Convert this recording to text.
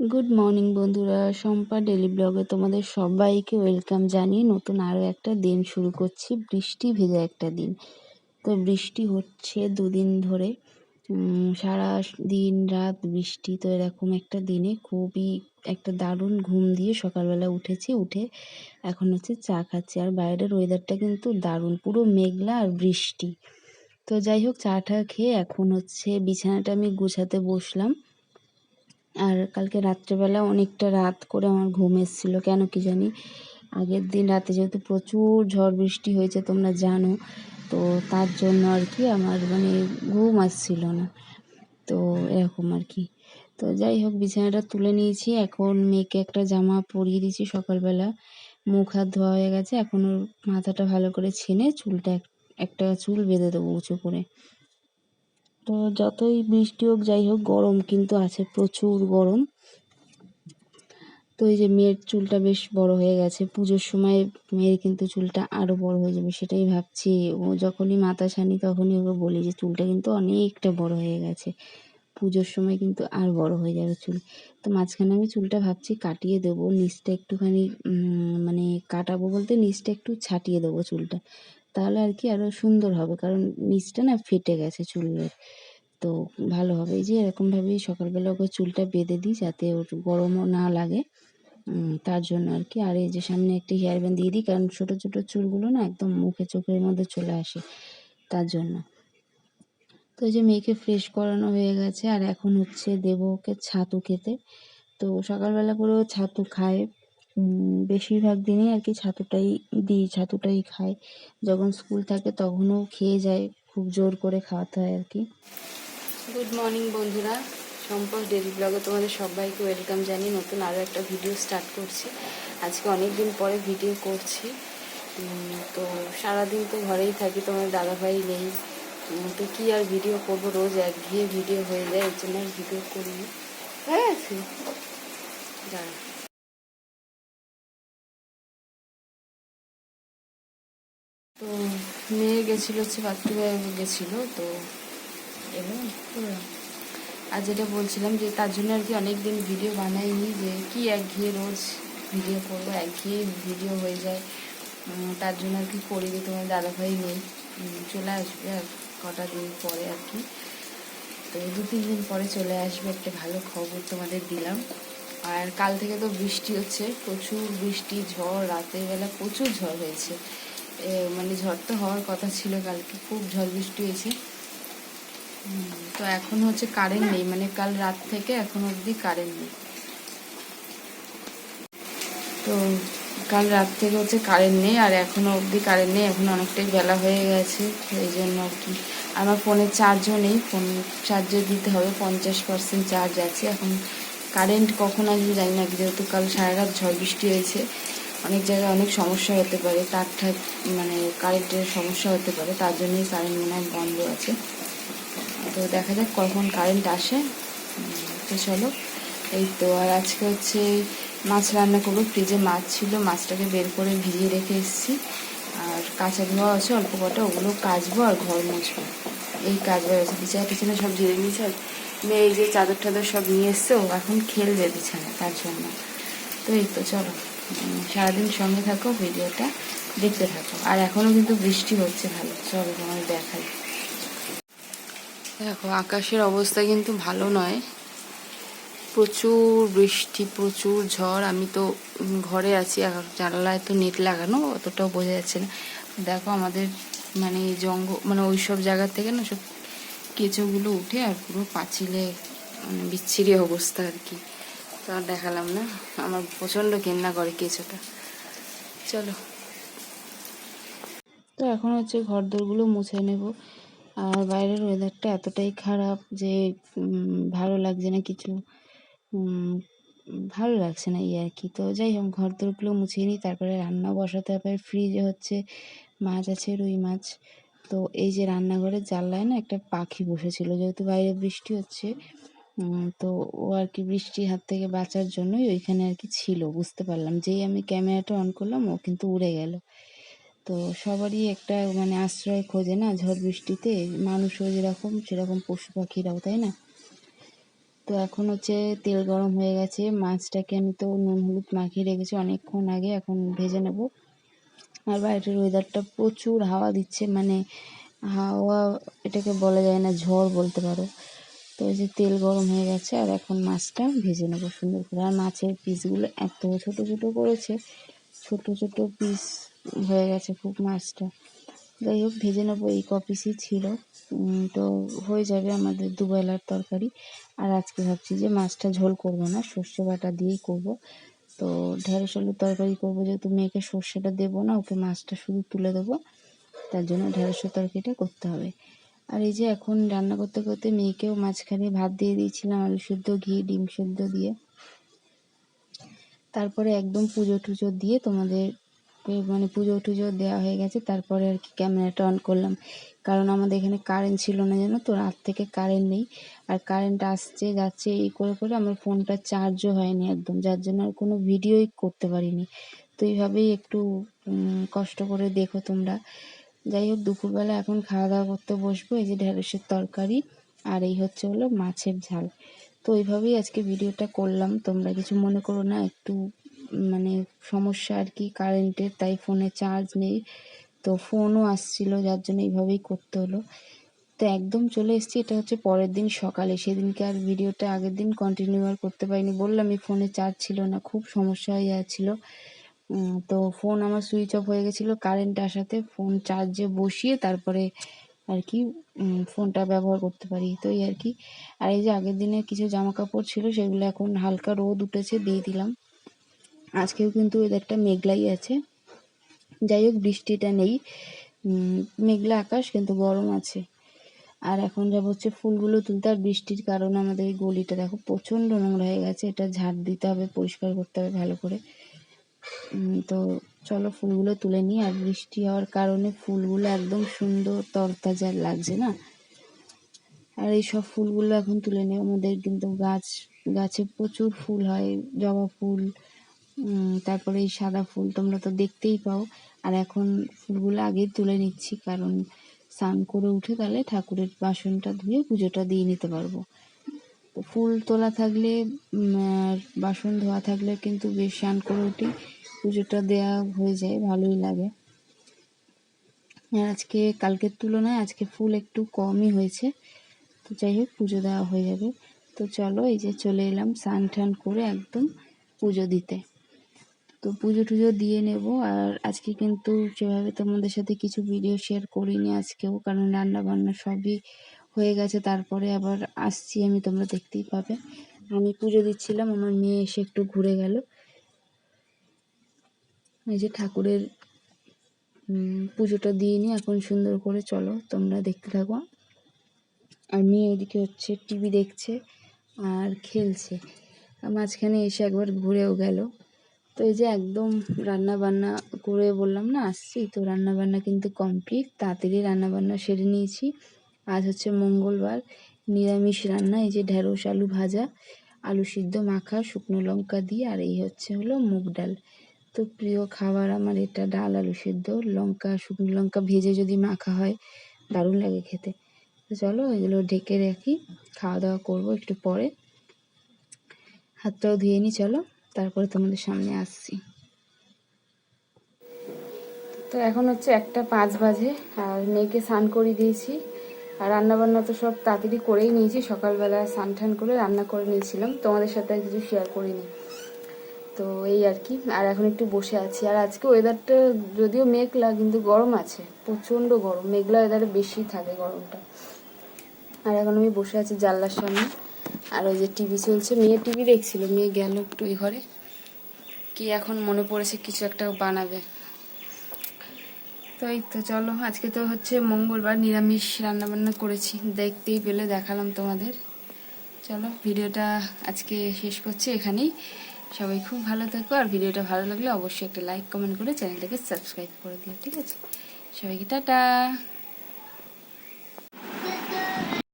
Good morning বন্ধুরা। Shampa daily ব্লগে তোমাদের সবাইকে ওয়েলকাম জানিয়ে নতুন আরও একটা দিন শুরু করছি। বৃষ্টি ভেজা একটা দিন। তো বৃষ্টি হচ্ছে দুদিন ধরে। সারা দিন রাত বৃষ্টি। তো এরকম একটা দিনে খুবই একটা দারুণ ঘুম দিয়ে সকালবেলা উঠেছি। উঠে এখন হচ্ছে চা খাচ্ছি। আর বাইরের ওয়েদারটা কিন্তু দারুণ। পুরো মেঘলা আর বৃষ্টি। তো যাই হোক, চাটা খেয়ে এখন হচ্ছে বিছানাটা আমি গুছাতে বসলাম। আর কালকে রাত্রেবেলা অনেকটা রাত করে আমার ঘুম এসেছিল। কেন কি জানি? আগের দিন রাতে যেহেতু প্রচুর ঝড় বৃষ্টি হয়েছে, তোমরা জানো, তো তার জন্য আর কি আমার মানে ঘুম আসছিল না। তো এরকম আর কি। তো যাই হোক, বিছানাটা তুলে নিয়েছি। এখন মেয়েকে একটা জামা পরিয়ে দিয়েছি সকালবেলা। মুখ হাত ধোয়া হয়ে গেছে। এখন ওর মাথাটা ভালো করে ছেনে চুলটা একটা চুল বেঁধে দেবো উঁচু করে। তো যতই বৃষ্টি হোক, যাই হোক, গরম কিন্তু আছে, প্রচুর গরম। তো এই যে মেয়ের চুলটা বেশ বড় হয়ে গেছে, পুজোর সময় মেয়ের কিন্তু চুলটা আরও বড় হয়ে যাবে সেটাই ভাবছি। ও যখনই মাথা ছানি তখনই ওকে বলি যে চুলটা কিন্তু অনেকটা বড় হয়ে গেছে। পুজোর সময় কিন্তু আর বড় হয়ে যাবে চুল। তো মাঝখানে আমি চুলটা ভাবছি কাটিয়ে দেবো, নিচটা একটুখানি মানে কাটাবো বলতে নিচটা একটু ছাটিয়ে দেবো চুলটা। তাহলে আর কি আরও সুন্দর হবে। কারণ নিচটা না ফেটে গেছে চুলের। তো ভালো হবে। এই যে এরকমভাবেই সকালবেলা ওকে চুলটা বেঁধে দিই যাতে ওর গরমও না লাগে। তার জন্য আর কি। আর এই যে সামনে একটি হেয়ার ব্যান্ড দিয়ে দিই, কারণ ছোটো ছোটো চুলগুলো না একদম মুখে, চোখের মধ্যে চলে আসে তার জন্য। তো এই যে মেয়েকে ফ্রেশ করানো হয়ে গেছে। আর এখন হচ্ছে দেবো ওকে ছাতু খেতে। তো সকালবেলা করে ও ছাতু খায়। বেশিরভাগ দিনই আর কি ছাতুটাই দিই, ছাতুটাই খায় যখন স্কুল থাকে তখনও খেয়ে যায় খুব জোর করে খাওয়াতে হয় আর কি। গুড মর্নিং বন্ধুরা সম্পদ ডেলি ব্লগে তোমাদের সবাইকে ওয়েলকাম জানিয়ে নতুন আরও একটা ভিডিও স্টার্ট করছি। আজকে অনেক দিন পরে ভিডিও করছি। তো সারাদিন তো ঘরেই থাকি, তোমার দাদাভাই নেই। তো কী আর ভিডিও করব? রোজ একঘেয়ে ভিডিও হয়ে যায়, এর জন্য আর ভিডিও করিনি। হ্যাঁ দাঁড়া তো মেয়ে গেছিল হচ্ছে বাথরুমে গেছিল, তো এবার আর যেটা বলছিলাম যে তার জন্য আর কি অনেক দিন ভিডিও বানাইনি যে কি একঘেয়ে রোজ ভিডিও করব, একঘেয়ে ভিডিও হয়ে যায়। তার জন্য আর কি করিনি, তোমার দাদাভাই নেই। চলে আসবে আর কটা দিন পরে আর কি। তো দু তিন দিন পরে চলে আসবে, একটা ভালো খবর তোমাদের দিলাম। আর কাল থেকে তো বৃষ্টি হচ্ছে, প্রচুর বৃষ্টি, ঝড়, রাতের বেলা প্রচুর ঝড় হয়েছে। মানে ঝড় তো হওয়ার কথা ছিল কালকে, খুব ঝড় বৃষ্টি হয়েছে। তো এখন হচ্ছে কারেন্ট নেই মানে কাল রাত থেকে এখন অবধি কারেন্ট নেই। তো কাল রাত থেকে হচ্ছে কারেন্ট নেই, আর এখনও অবধি কারেন্ট নেই, এখন অনেকটাই বেলা হয়ে গেছে, এই জন্য আর কি। আমার ফোনের চার্জও নেই ফোন চার্জে দিতে হবে, পঞ্চাশ পার্সেন্ট চার্জ আছে। এখন কারেন্ট কখন আসবে জানি না, যেহেতু কাল সারা রাত ঝড় বৃষ্টি হয়েছে। অনেক জায়গায় অনেক সমস্যা হতে পারে, তার ঠাক মানে কারেন্টের সমস্যা হতে পারে, তার জন্যই কারেন্ট মনে হয় বন্ধ আছে। তো দেখা যাক কখন কারেন্ট আসে। তো চলো, এই তো, আর আজকে হচ্ছে মাছ রান্না করব। ফ্রিজে মাছ ছিল, মাছটাকে বের করে ভিজিয়ে রেখে এসেছি। আর কাঁচা ধোয়া আছে, অল্প কটা, ওগুলো কাচবো আর ঘর মুছবো। এই কাজ আছে, বিছানা টিছানা সব ঝেড়ে নিয়েছে মেয়ে এই যে চাদর টাদর সব নিয়ে এসছে, ও এখন খেলবে বিছানা তার জন্য। তো এই তো, চলো। সারাদিন সঙ্গে থাকো, ভিডিওটা দেখতে থাকো। আর এখনও কিন্তু বৃষ্টি হচ্ছে ভালো। চলো তোমার দেখাই। দেখো, আকাশের অবস্থা কিন্তু ভালো নয়। প্রচুর বৃষ্টি, প্রচুর ঝড়। আমি তো ঘরে আছি জানালায় তো নেট লাগানো, অতটাও বোঝা যাচ্ছে না। দেখো, আমাদের মানে জঙ্গল মানে ওই সব জায়গা থেকে না সব কেঁচোগুলো উঠে আর পুরো পাঁচিলে মানে বিচ্ছিরি অবস্থা আর কি। তো আর দেখালাম না। আমার প্রচণ্ড কেন্না করে কেঁচোটা চলো। তো এখন হচ্ছে ঘর দোরগুলো মুছে নেব। আর বাইরের ওয়েদারটা এতটাই খারাপ যে ভালো লাগছে না কিছু। ভালো লাগছে না এই আর কি। তো যাই হোক ঘর দোরগুলো মুছিয়ে নিই। তারপরে রান্না বসাতে হবে। ফ্রিজে হচ্ছে মাছ আছে, রুই মাছ। তো এই যে রান্নাঘরের জানলায় না একটা পাখি বসেছিল। যেহেতু বাইরে বৃষ্টি হচ্ছে তো ও আর কি বৃষ্টির হাত থেকে বাঁচার জন্যই ওইখানে আর কি ছিল, বুঝতে পারলাম। যেই আমি ক্যামেরাটা অন করলাম, ও কিন্তু উড়ে গেল। তো সবারই একটা মানে আশ্রয় খোঁজে না, ঝড় বৃষ্টিতে। মানুষও যেরকম, সেরকম পশু পাখিরাও, তাই না? তো এখন হচ্ছে তেল গরম হয়ে গেছে। মাছটাকে আমি তো নুন হলুদ মাখিয়ে রেখেছি অনেকক্ষণ আগে, এখন ভেজে নেব। আর বাইরের ওয়েদারটা প্রচুর হাওয়া দিচ্ছে মানে হাওয়া এটাকে বলা যায় না, ঝড় বলতে পারো। তো এই যে তেল গরম হয়ে গেছে, আর এখন মাছটা ভেজে নেব সুন্দর করে। আর মাছের পিসগুলো এত ছোট ছোট করেছে, ছোট ছোট পিস হয়ে গেছে খুব মাছটা। যাই হোক, ভেজে নেব, এই ক পিসই ছিল। তো হয়ে যাবে আমাদের দুবেলার তরকারি। আর আজকে ভাবছি যে মাছটা ঝোল করব না, সর্ষে বাটা দিয়েই করব। তো ঢেঁড়স আলুর তরকারি করব, যেহেতু মেয়েকে সর্ষেটা দেবো না, ওকে মাছটা শুধু তুলে দেবো। তার জন্য ঢেঁড়সের তরকারিটা করতে হবে। আর এই যে এখন রান্না করতে করতে মেয়েকেও মাঝখানে ভাত দিয়ে দিয়েছিলাম, আলু সেদ্ধ, ঘি, ডিম সেদ্ধ দিয়ে। তারপরে একদম পুজো টুজো দিয়ে তোমাদের মানে পুজো টুজো দেওয়া হয়ে গেছে, তারপরে আর কি ক্যামেরাটা অন করলাম। কারণ আমাদের এখানে কারেন্ট ছিল না, জানো তো, রাত থেকে কারেন্ট নেই। আর কারেন্ট আসছে, যাচ্ছে, এই করে করে আমার ফোনটা চার্জও হয়নি একদম, যার জন্য আর কোনো ভিডিওই করতে পারিনি। তো এইভাবেই একটু কষ্ট করে দেখো তোমরা। যাই হোক, দুপুরবেলা এখন খাওয়া দাওয়া করতে বসবো। এই যে ঢেঁড়সের তরকারি আর এই হচ্ছে হলো মাছের ঝাল। তো এইভাবেই আজকে ভিডিওটা করলাম। তোমরা কিছু মনে করো না, একটু মানে সমস্যা আর কি, কারেন্টের, তাই ফোনে চার্জ নেই। তো ফোনও আসছিল, যার জন্য এইভাবেই করতে হলো। তো একদম চলে এসেছি, এটা হচ্ছে পরের দিন সকালে। সেদিনকে আর ভিডিওটা আগের দিন কন্টিনিউ আর করতে পারিনি। বললাম এই ফোনে চার্জ ছিল না, খুব সমস্যা হয়ে যাচ্ছিল তো ফোন আমার সুইচ অফ হয়ে গেছিল কারেন্ট আসাতে ফোন চার্জে বসিয়ে তারপরে আর কি ফোনটা ব্যবহার করতে পারি। তো এই আর কি। আর এই যে আগের দিনে কিছু জামা কাপড় ছিল, সেগুলো এখন হালকা রোদ উঠেছে, দিয়ে দিলাম। আজকেও কিন্তু ওয়েদারটা মেঘলাই আছে। যাই হোক, বৃষ্টিটা নেই। মেঘলা আকাশ, কিন্তু গরম আছে। আর এখন যাব হচ্ছে ফুলগুলো তুলতে। আর বৃষ্টির কারণে আমাদের এই গলিটা দেখো প্রচণ্ড নোংরা হয়ে গেছে। এটা ঝাড় দিতে হবে, পরিষ্কার করতে হবে ভালো করে। তো চলো ফুলগুলো তুলে নিই। আর বৃষ্টি হওয়ার কারণে ফুলগুলো একদম সুন্দর তরতাজা লাগছে না? আর এই সব ফুলগুলো এখন তুলে নিই। আমাদের কিন্তু গাছ, গাছে প্রচুর ফুল হয়। জবা ফুল তারপরে এই সাদা ফুল তোমরা তো দেখতেই পাও। আর এখন ফুলগুলো আগেই তুলে নিচ্ছি, কারণ স্নান করে উঠে তাহলে ঠাকুরের বাসনটা ধুয়ে পুজোটা দিয়ে নিতে পারব। ফুল তোলা থাকলে বাসন ধোয়া থাকলে কিন্তু বেশ স্নান করে উঠে। পুজোটা দেওয়া হয়ে যায়, ভালোই লাগে। আজকে, কালকের তুলনায় আজকে ফুল একটু কমই হয়েছে। তো যাই হোক, পুজো দেওয়া হয়ে যাবে। তো চলো, এই যে চলে এলাম স্নান টান করে একদম পুজো দিতে। তো পুজো টুজো দিয়ে নেব, আর আজকে কিন্তু সেভাবে তোমাদের সাথে কিছু ভিডিও শেয়ার করিনি আজকেও, কারণ রান্না বান্না সবই হয়ে গেছে, তারপরে আবার আসছি আমি, তোমরা দেখতেই পাবে। আমি পুজো দিচ্ছিলাম, আমার মেয়ে এসে একটু ঘুরে গেল। এই যে ঠাকুরের পুজোটা দিয়ে নিই এখন সুন্দর করে চলো, তোমরা দেখতে থাকো। আর মেয়ে ওদিকে হচ্ছে টিভি দেখছে আর খেলছে। মাঝখানে এসে একবার ঘুরেও গেল। তো এই যে একদম রান্না বান্না করে বললাম না, আসছি। তো রান্না বান্না কিন্তু কমপ্লিট, তাড়াতাড়ি রান্না বান্না সেরে নিয়েছি। আজ হচ্ছে মঙ্গলবার, নিরামিষ রান্না, এই যে ঢেঁড়স, আলু ভাজা, আলু সিদ্ধ, মাখা, শুকনো লঙ্কা দিয়ে, আর এই হচ্ছে হলো মুগ ডাল। তো প্রিয় খাবার, আমার এটা ডাল, আলু সিদ্ধ, লঙ্কা, শুকনো লঙ্কা ভেজে যদি মাখা হয়, দারুণ লাগে খেতে। তো চলো এগুলো ঢেকে রাখি, খাওয়া দাওয়া করব একটু পরে। হাতটাও ধুয়ে নিই চলো, তারপরে তোমাদের সামনে আসছি। তো এখন হচ্ছে একটা পাঁচ বাজে, আর মেয়েকে স্নান করে দিয়েছি। আর রান্না বান্না তো সব তাড়াতাড়ি করেই নিয়েছি। সকালবেলা স্নান টান করে রান্না করে নিয়েছিলাম। তোমাদের সাথে আর কিছু শেয়ার করিনি। তো এই আর কি। আর এখন একটু বসে আছি। আর আজকে ওয়েদারটা যদিও মেঘলা, কিন্তু গরম আছে। প্রচণ্ড গরম। মেঘলা ওয়েদারে বেশি থাকে গরমটা। আর এখন আমি বসে আছি জানলার সামনে। আর ওই যে টিভি চলছে। মেয়ে টিভি দেখছিল। মেয়ে গেল একটু এই ঘরে। কি এখন মনে পড়েছে কিছু একটা বানাবে। তো এই তো, চলো, আজকে তো হচ্ছে মঙ্গলবার নিরামিষ রান্না বান্না করেছি। দেখতেই পেলে, দেখালাম তোমাদের। চলো, ভিডিওটা আজকে শেষ করছি এখানেই। সবাই খুব ভালো থাকো, আর ভিডিওটা ভালো লাগলে অবশ্যই একটা লাইক, কমেন্ট করে চ্যানেলটাকে সাবস্ক্রাইব করে দিও, ঠিক আছে? সবাইকে টাটা!